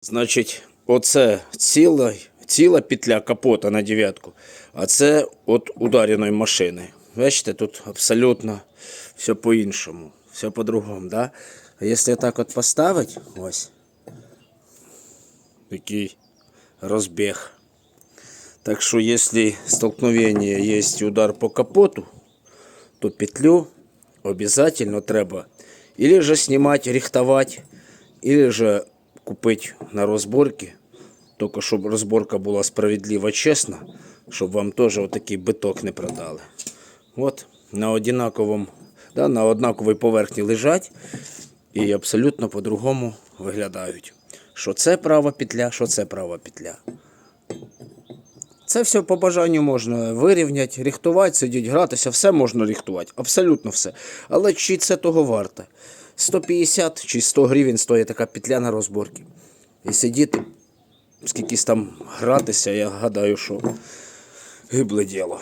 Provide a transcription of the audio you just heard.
Значить, оце ціла, ціла петля капота на дев'ятку, а це от удареної машини. Бачите, тут абсолютно все по-іншому, все по-другому. Да? А якщо так от поставити, ось такий розбіг. Так що, якщо столкновення є удар по капоту, то петлю обязательно треба или же снимать, рихтовать, или же купить на розборки, тільки щоб розборка була справедлива, чесна, щоб вам теж отакий биток не продали. От на одинаковому, да, на однаковій поверхні лежать і абсолютно по-другому виглядають. Що це права петля, що це права петля. Це все по бажанню можна вирівняти, рихтувати, сидіти, гратися, все можна рихтувати, абсолютно все. Але чи це того варте? 150 чи 100 гривень стоїть така петля на розборки. І сидіти, скількись там гратися, я гадаю, що гибле діло.